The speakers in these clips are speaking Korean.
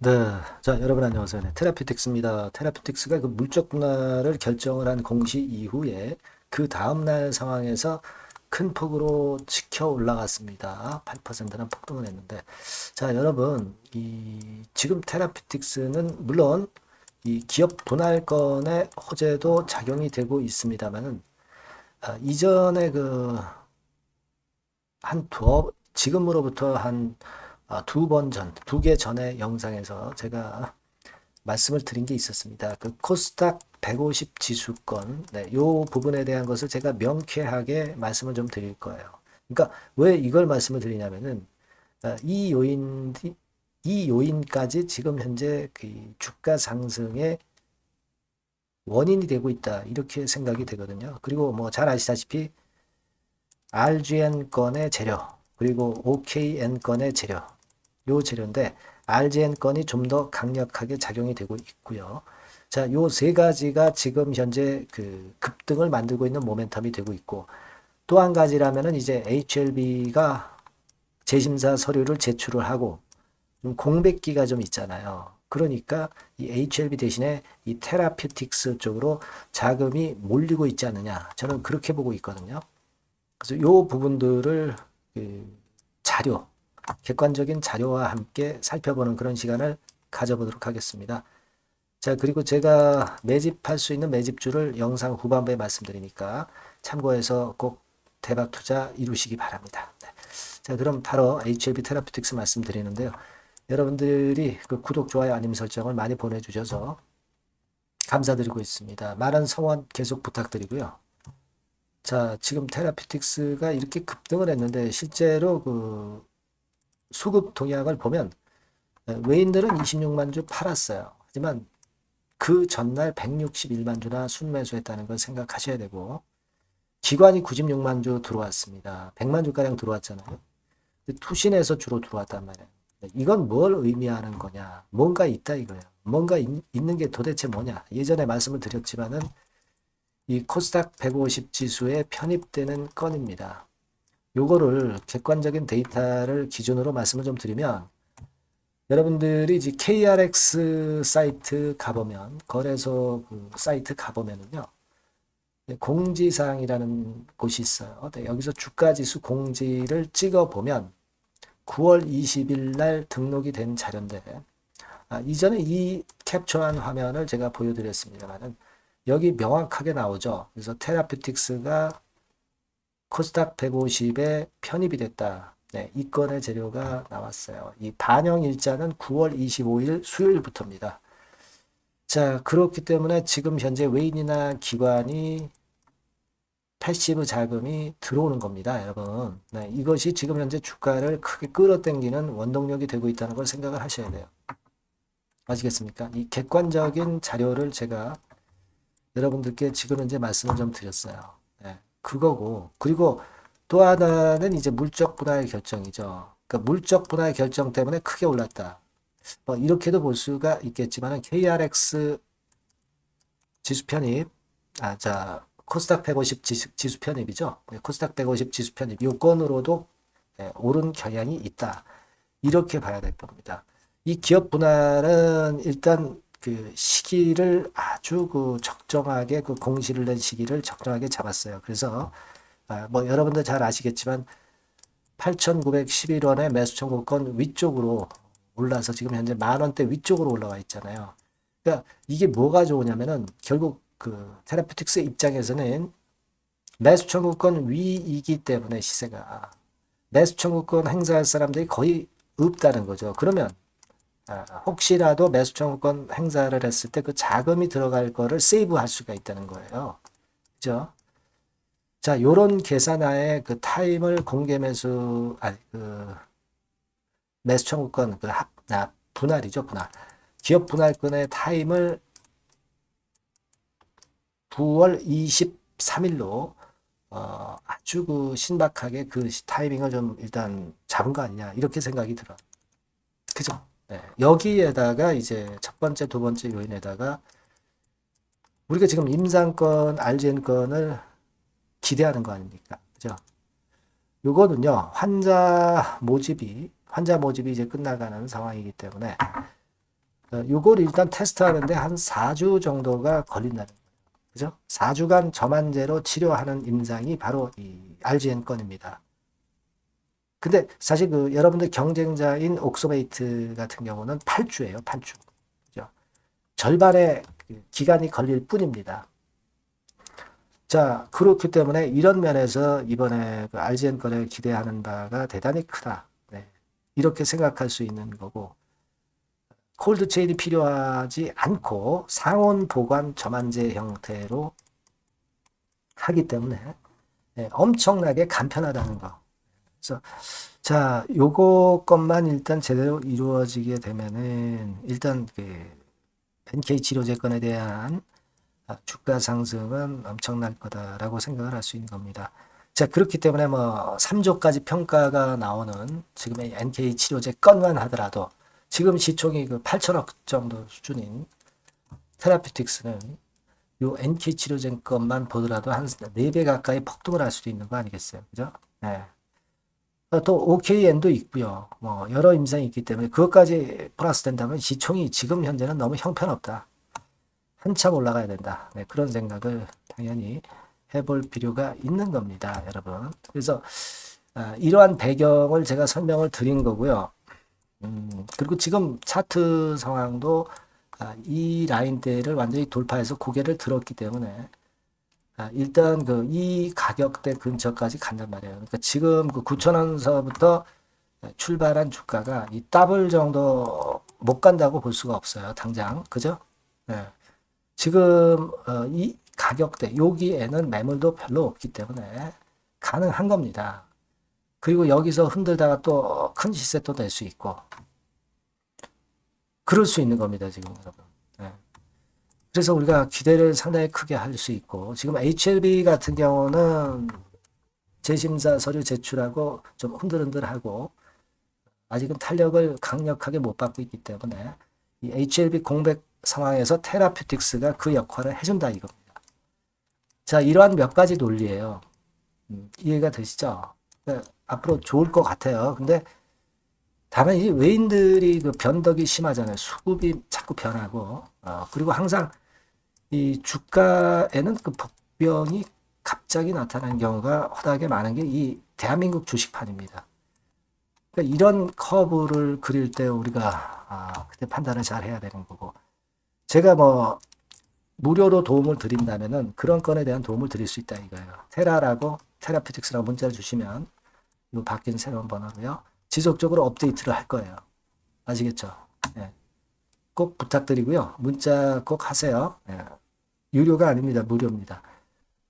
네, 자 여러분 안녕하세요. 네, 테라피틱스입니다. 테라피틱스가 그 물적 분할을 결정을 한 공시 이후에 그 다음 날 상황에서 큰 폭으로 치켜 올라갔습니다. 8%는 폭등을 했는데, 자 여러분 이 지금 테라피틱스는 물론 이 기업 분할권의 호재도 작용이 되고 있습니다만은 아, 이전에 그 한 두어 지금으로부터 한 아, 두 번 전, 두 개 전의 영상에서 제가 말씀을 드린 게 있었습니다. 그 코스닥 150 지수권, 네, 요 부분에 대한 것을 제가 명쾌하게 말씀을 좀 드릴 거예요. 그러니까 왜 이걸 말씀을 드리냐면은 아, 이 요인, 이 요인까지 지금 현재 그 주가 상승의 원인이 되고 있다. 이렇게 생각이 되거든요. 그리고 뭐 잘 아시다시피 RGN 건의 재료, 그리고 OKN 건의 재료, 요 재료인데 RGN 건이 좀 더 강력하게 작용이 되고 있고요. 자, 요 세 가지가 지금 현재 그 급등을 만들고 있는 모멘텀이 되고 있고 또 한 가지라면은 이제 HLB가 재심사 서류를 제출을 하고 좀 공백기가 좀 있잖아요. 그러니까 이 HLB 대신에 이 테라피틱스 쪽으로 자금이 몰리고 있지 않느냐. 저는 그렇게 보고 있거든요. 그래서 요 부분들을 그 자료, 객관적인 자료와 함께 살펴보는 그런 시간을 가져보도록 하겠습니다. 자, 그리고 제가 매집할 수 있는 매집주를 영상 후반부에 말씀드리니까 참고해서 꼭 대박 투자 이루시기 바랍니다. 네. 자, 그럼 바로 HLB 테라피틱스 말씀드리는데요. 여러분들이 그 구독, 좋아요, 알림 설정을 많이 보내주셔서 감사드리고 있습니다. 많은 성원 계속 부탁드리고요. 자, 지금 테라피틱스가 이렇게 급등을 했는데 실제로 그 수급 동향을 보면 외인들은 26만 주 팔았어요. 하지만 그 전날 161만 주나 순매수했다는 걸 생각하셔야 되고 기관이 96만 주 들어왔습니다. 100만 주가량 들어왔잖아요. 투신에서 주로 들어왔단 말이에요. 이건 뭘 의미하는 거냐? 뭔가 있다 이거예요. 뭔가 있, 있는 게 도대체 뭐냐? 예전에 말씀을 드렸지만은 이 코스닥 150 지수에 편입되는 건입니다. 요거를 객관적인 데이터를 기준으로 말씀을 좀 드리면 여러분들이 이제 KRX 사이트 가보면 거래소 그 사이트 가보면은요 공지사항이라는 곳이 있어요. 네, 여기서 주가지수 공지를 찍어 보면 9월 20일 날 등록이 된 자료인데 아, 이전에 이 캡처한 화면을 제가 보여드렸습니다만은 여기 명확하게 나오죠. 그래서 테라피틱스가 코스닥 150에 편입이 됐다. 네, 이 건의 재료가 나왔어요. 이 반영 일자는 9월 25일 수요일부터입니다. 자, 그렇기 때문에 지금 현재 외인이나 기관이 패시브 자금이 들어오는 겁니다, 여러분. 네, 이것이 지금 현재 주가를 크게 끌어당기는 원동력이 되고 있다는 걸 생각을 하셔야 돼요. 아시겠습니까? 이 객관적인 자료를 제가 여러분들께 지금 현재 말씀을 좀 드렸어요. 네, 그거고 그리고 또 하나는 이제 물적 분할 결정이죠. 그러니까 물적 분할 결정 때문에 크게 올랐다. 뭐 이렇게도 볼 수가 있겠지만 KRX 지수 편입, 아, 자 코스닥 150 지수, 지수 편입이죠. 네, 코스닥 150 지수 편입 요건으로도 네, 오른 경향이 있다. 이렇게 봐야 될 겁니다. 이 기업 분할은 일단 그 시기를 아주 그 적정하게 그 공시를 낸 시기를 적정하게 잡았어요. 그래서 아, 뭐 여러분들 잘 아시겠지만 8,911원의 매수 청구권 위쪽으로 올라서 지금 현재 만 원대 위쪽으로 올라와 있잖아요. 그러니까 이게 뭐가 좋으냐면은 결국 그 테라피틱스 입장에서는 매수 청구권 위이기 때문에 시세가 매수 청구권 행사할 사람들이 거의 없다는 거죠. 그러면 아, 혹시라도 매수 청구권 행사를 했을 때 그 자금이 들어갈 거를 세이브할 수가 있다는 거예요. 그죠? 자, 요런 계산하에 그 타임을 공개 매수, 아니, 그, 매수 청구권, 그 합, 나, 분할이죠, 분할. 기업 분할권의 타임을 9월 23일로, 어, 아주 그 신박하게 그 타이밍을 좀 일단 잡은 거 아니냐, 이렇게 생각이 들어요. 그죠? 네, 여기에다가 이제 첫 번째, 두 번째 요인에다가 우리가 지금 임상권, RGN권을 기대하는 거 아닙니까? 그죠? 요거는요, 환자 모집이, 환자 모집이 이제 끝나가는 상황이기 때문에 어, 요걸 일단 테스트하는데 한 4주 정도가 걸린다는 거예요. 그죠? 4주간 저만제로 치료하는 임상이 바로 이 RGN 건입니다. 근데 사실 그 여러분들 경쟁자인 옥소베이트 같은 경우는 8주예요, 8주. 그죠? 절반의 그 기간이 걸릴 뿐입니다. 자, 그렇기 때문에 이런 면에서 이번에 그 RGN 건에 기대하는 바가 대단히 크다. 네. 이렇게 생각할 수 있는 거고, 콜드 체인이 필요하지 않고 상온 보관 저만제 형태로 하기 때문에 네, 엄청나게 간편하다는 거. 그래서 자, 요거 것만 일단 제대로 이루어지게 되면은 일단 그 NK 치료제 건에 대한 아, 주가 상승은 엄청날 거다라고 생각을 할 수 있는 겁니다. 자, 그렇기 때문에 뭐 3조까지 평가가 나오는 지금의 NK 치료제 건만 하더라도 지금 시총이 그 8천억 정도 수준인 테라피틱스는 요 NK 치료제 것만 보더라도 한 4배 가까이 폭등을 할 수도 있는 거 아니겠어요? 그죠? 네. 어, 또 OKN도 있고요. 뭐 여러 임상이 있기 때문에 그것까지 플러스 된다면 시총이 지금 현재는 너무 형편없다. 한참 올라가야 된다. 네, 그런 생각을 당연히 해볼 필요가 있는 겁니다, 여러분. 그래서 아, 이러한 배경을 제가 설명을 드린 거고요. 음, 그리고 지금 차트 상황도 아, 이 라인대를 완전히 돌파해서 고개를 들었기 때문에 아, 일단 그 이 가격대 근처까지 간단 말이에요. 그러니까 지금 그 9천원서부터 출발한 주가가 이 더블 정도 못 간다고 볼 수가 없어요. 당장. 그죠? 네. 지금 어, 이 가격대 여기에는 매물도 별로 없기 때문에 가능한 겁니다. 그리고 여기서 흔들다가 또 큰 시세 또낼수 있고 그럴 수 있는 겁니다. 지금 여러분. 네. 그래서 우리가 기대를 상당히 크게 할 수 있고 지금 HLB 같은 경우는 재심사 서류 제출하고 좀 흔들흔들하고 아직은 탄력을 강력하게 못 받고 있기 때문에 이 HLB 공백 상황에서 테라퓨틱스가 그 역할을 해준다 이겁니다. 자, 이러한 몇 가지 논리예요. 음, 이해가 되시죠? 네, 앞으로 좋을 것 같아요. 근데 다만 이 외인들이 그 변덕이 심하잖아요. 수급이 자꾸 변하고 어, 그리고 항상 이 주가에는 그 복병이 갑자기 나타나는 경우가 허다하게 많은 게 이 대한민국 주식판입니다. 그러니까 이런 커브를 그릴 때 우리가 아, 그때 판단을 잘 해야 되는 거고 제가 뭐 무료로 도움을 드린다면은 그런 건에 대한 도움을 드릴 수 있다 이거예요. 테라라고 테라피틱스라고 문자를 주시면 이 바뀐 새로운 번호로요. 지속적으로 업데이트를 할 거예요. 아시겠죠? 예. 꼭 부탁드리고요. 문자 꼭 하세요. 예. 유료가 아닙니다. 무료입니다.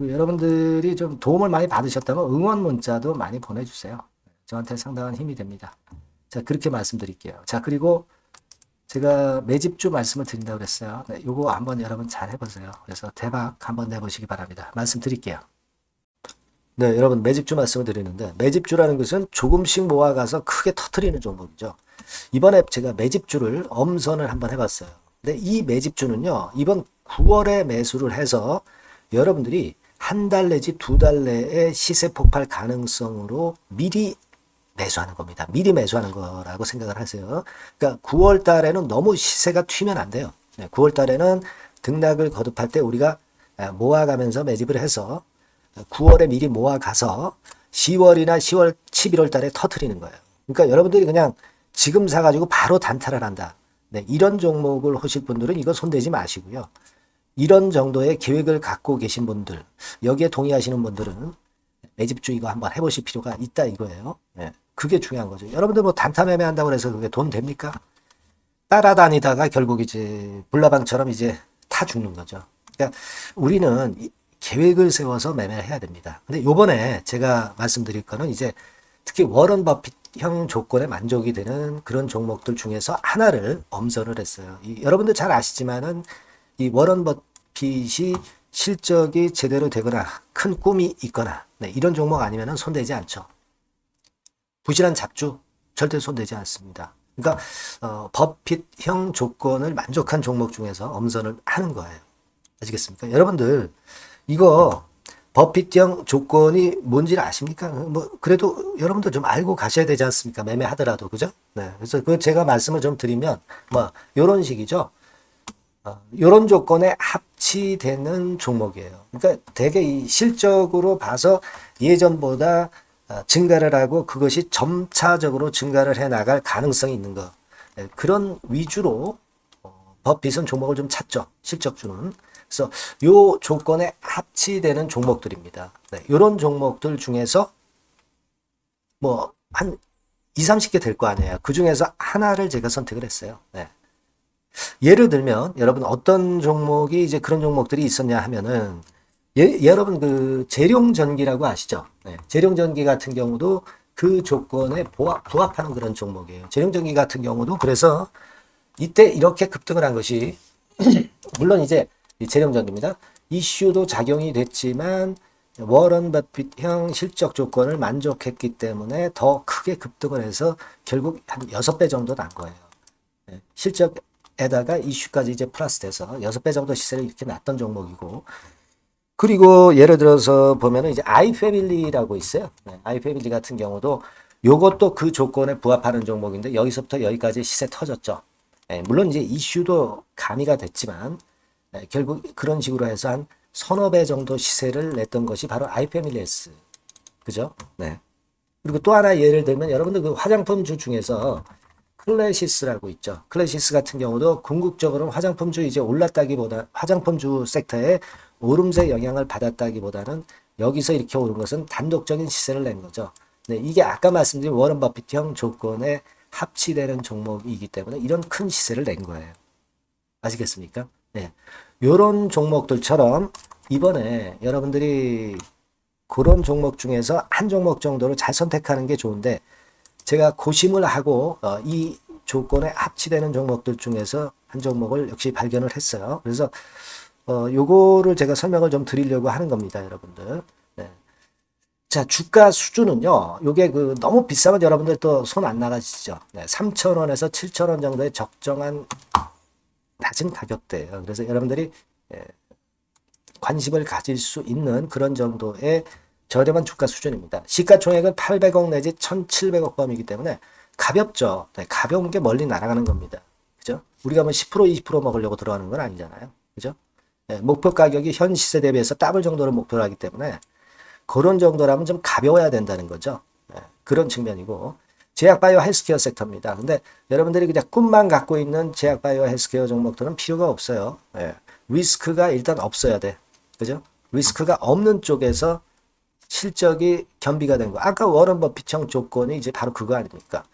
여러분들이 좀 도움을 많이 받으셨다면 응원 문자도 많이 보내주세요. 저한테 상당한 힘이 됩니다. 자, 그렇게 말씀드릴게요. 자, 그리고 제가 매집주 말씀을 드린다고 그랬어요. 네, 요거 한번 여러분 잘 해보세요. 그래서 대박 한번 내보시기 바랍니다. 말씀드릴게요. 네, 여러분 매집주 말씀을 드리는데 매집주라는 것은 조금씩 모아가서 크게 터트리는 종목이죠. 이번에 제가 매집주를 엄선을 한번 해봤어요. 근데 이 매집주는요, 이번 9월에 매수를 해서 여러분들이 한 달 내지 두 달 내에 시세 폭발 가능성으로 미리 매수하는 겁니다. 미리 매수하는 거라고 생각을 하세요. 그러니까 9월 달에는 너무 시세가 튀면 안 돼요. 9월 달에는 등락을 거듭할 때 우리가 모아가면서 매집을 해서 9월에 미리 모아가서 10월이나 10월, 11월 달에 터트리는 거예요. 그러니까 여러분들이 그냥 지금 사가지고 바로 단타를 한다. 네, 이런 종목을 하실 분들은 이거 손대지 마시고요. 이런 정도의 계획을 갖고 계신 분들, 여기에 동의하시는 분들은 매집주 이거 한번 해보실 필요가 있다 이거예요. 네, 그게 중요한 거죠. 여러분들 뭐 단타 매매한다고 해서 그게 돈 됩니까? 따라다니다가 결국 이제 불나방처럼 이제 타 죽는 거죠. 그러니까 우리는 계획을 세워서 매매를 해야 됩니다. 근데 요번에 제가 말씀드릴 거는 이제 특히 워런 버핏형 조건에 만족이 되는 그런 종목들 중에서 하나를 엄선을 했어요. 이, 여러분들 잘 아시지만은 이 워런 버핏이 실적이 제대로 되거나 큰 꿈이 있거나 네, 이런 종목 아니면은 손대지 않죠. 부실한 잡주 절대 손대지 않습니다. 그러니까 어, 버핏형 조건을 만족한 종목 중에서 엄선을 하는 거예요. 아시겠습니까? 여러분들 이거 버핏형 조건이 뭔지를 아십니까? 뭐 그래도 여러분들 좀 알고 가셔야 되지 않습니까? 매매하더라도 그죠? 네. 그래서 그 제가 말씀을 좀 드리면 뭐 요런 식이죠. 어, 요런 조건에 합치되는 종목이에요. 그러니까 되게 이 실적으로 봐서 예전보다 어, 증가를 하고 그것이 점차적으로 증가를 해 나갈 가능성이 있는 거. 예, 그런 위주로 어, 버핏은 종목을 좀 찾죠. 실적주는. 그래서 요 조건에 합치되는 종목들입니다. 네, 요런 종목들 중에서 뭐 한 2, 30개 될 거 아니에요. 그 중에서 하나를 제가 선택을 했어요. 네. 예를 들면 여러분 어떤 종목이 이제 그런 종목들이 있었냐 하면은 예, 여러분 그 재룡전기라고 아시죠? 네, 재룡전기 같은 경우도 그 조건에 부합, 부합하는 그런 종목이에요. 재룡전기 같은 경우도 그래서 이때 이렇게 급등을 한 것이 물론 이제 이 재룡전기입니다. 이슈도 작용이 됐지만 워런 버핏형 실적 조건을 만족했기 때문에 더 크게 급등을 해서 결국 한 6배 정도 난 거예요. 네, 실적에다가 이슈까지 이제 플러스 돼서 6배 정도 시세를 이렇게 났던 종목이고 그리고 예를 들어서 보면은 이제 아이패밀리라고 있어요. 네, 아이패밀리 같은 경우도 요것도 그 조건에 부합하는 종목인데 여기서부터 여기까지 시세 터졌죠. 네, 물론 이제 이슈도 가미가 됐지만 네, 결국 그런 식으로 해서 한 서너 배 정도 시세를 냈던 것이 바로 아이패밀리에스. 그죠? 네. 그리고 또 하나 예를 들면 여러분들 그 화장품주 중에서 클래시스라고 있죠. 클래시스 같은 경우도 궁극적으로 화장품주 이제 올랐다기보다 화장품주 섹터에 오름세 영향을 받았다기보다는 여기서 이렇게 오른 것은 단독적인 시세를 낸 거죠. 네, 이게 아까 말씀드린 워런 버핏형 조건에 합치되는 종목이기 때문에 이런 큰 시세를 낸 거예요. 아시겠습니까? 네. 요런 종목들처럼 이번에 여러분들이 그런 종목 중에서 한 종목 정도를 잘 선택하는 게 좋은데 제가 고심을 하고 어, 이 조건에 합치되는 종목들 중에서 한 종목을 역시 발견을 했어요. 그래서 어, 요거를 제가 설명을 좀 드리려고 하는 겁니다, 여러분들. 네. 자, 주가 수준은요, 요게 그 너무 비싸면 여러분들 또 손 안 나가시죠. 네, 3,000원에서 7,000원 정도의 적정한 낮은 가격대예요. 그래서 여러분들이 예, 관심을 가질 수 있는 그런 정도의 저렴한 주가 수준입니다. 시가총액은 800억 내지 1,700억 범이기 때문에 가볍죠. 네, 가벼운 게 멀리 날아가는 겁니다. 그죠? 우리가 뭐 10% 20% 먹으려고 들어가는 건 아니잖아요. 그죠? 네, 목표 가격이 현 시세 대비해서 더블 정도를 목표로 하기 때문에 그런 정도라면 좀 가벼워야 된다는 거죠. 네, 그런 측면이고 제약바이오 헬스케어 섹터입니다. 근데 여러분들이 그냥 꿈만 갖고 있는 제약바이오 헬스케어 종목들은 필요가 없어요. 네, 리스크가 일단 없어야 돼. 그죠? 리스크가 없는 쪽에서 실적이 겸비가 된 거. 아까 워런 버핏형 조건이 이제 바로 그거 아닙니까?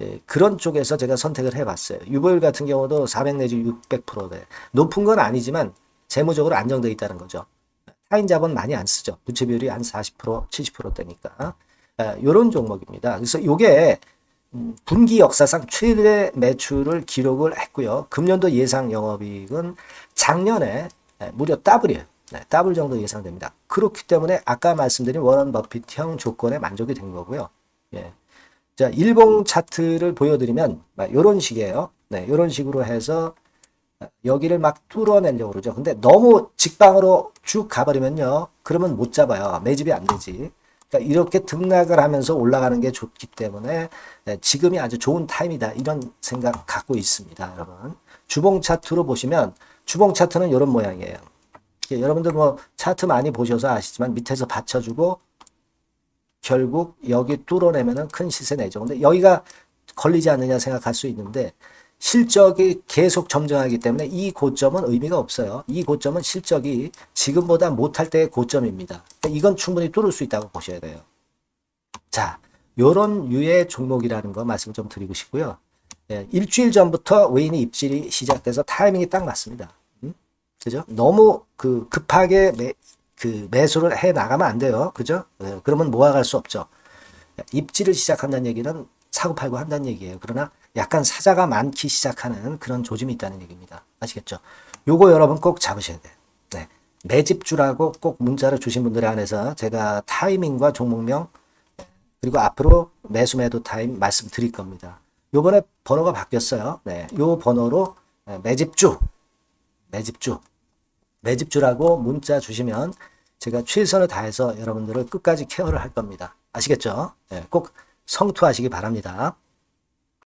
예, 그런 쪽에서 제가 선택을 해봤어요. 유보율 같은 경우도 400 내지 600%대. 높은 건 아니지만 재무적으로 안정되어 있다는 거죠. 타인 자본 많이 안 쓰죠. 부채 비율이 한 40%, 70%대니까. 이런 종목입니다. 그래서 이게 음, 분기 역사상 최대 매출을 기록을 했고요. 금년도 예상 영업이익은 작년에 예, 무려 더블이에요. 네, 더블 정도 예상됩니다. 그렇기 때문에 아까 말씀드린 워런 버핏형 조건에 만족이 된 거고요. 예. 자, 일봉 차트를 보여드리면 이런 식이에요. 네, 이런 식으로 해서 여기를 막 뚫어내려고 그러죠. 근데 너무 직방으로 쭉 가버리면요. 그러면 못 잡아요. 매집이 안 되지. 그러니까 이렇게 등락을 하면서 올라가는 게 좋기 때문에 네, 지금이 아주 좋은 타임이다. 이런 생각 갖고 있습니다. 여러분. 주봉 차트로 보시면 주봉 차트는 이런 모양이에요. 여러분들 뭐 차트 많이 보셔서 아시지만 밑에서 받쳐주고 결국 여기 뚫어내면은 큰 시세 내죠. 근데 여기가 걸리지 않느냐 생각할 수 있는데 실적이 계속 점증하기 때문에 이 고점은 의미가 없어요. 이 고점은 실적이 지금보다 못할 때의 고점입니다. 이건 충분히 뚫을 수 있다고 보셔야 돼요. 자, 요런 유의 종목이라는 거 말씀 좀 드리고 싶고요. 예, 일주일 전부터 외인의 입질이 시작돼서 타이밍이 딱 맞습니다. 음? 그죠? 너무 그 급하게 매, 그 매수를 해 나가면 안 돼요. 그죠? 예, 그러면 모아갈 수 없죠. 입질을 시작한다는 얘기는 사고 팔고 한다는 얘기예요. 그러나 약간 사자가 많기 시작하는 그런 조짐이 있다는 얘기입니다. 아시겠죠? 요거 여러분 꼭 잡으셔야 돼요. 네. 매집주라고 꼭 문자를 주신 분들에 한해서 제가 타이밍과 종목명 그리고 앞으로 매수 매도 타임 말씀드릴 겁니다. 요번에 번호가 바뀌었어요. 네. 요 번호로 매집주 매집주 매집주라고 문자 주시면 제가 최선을 다해서 여러분들을 끝까지 케어를 할 겁니다. 아시겠죠? 예, 꼭 성투하시기 바랍니다.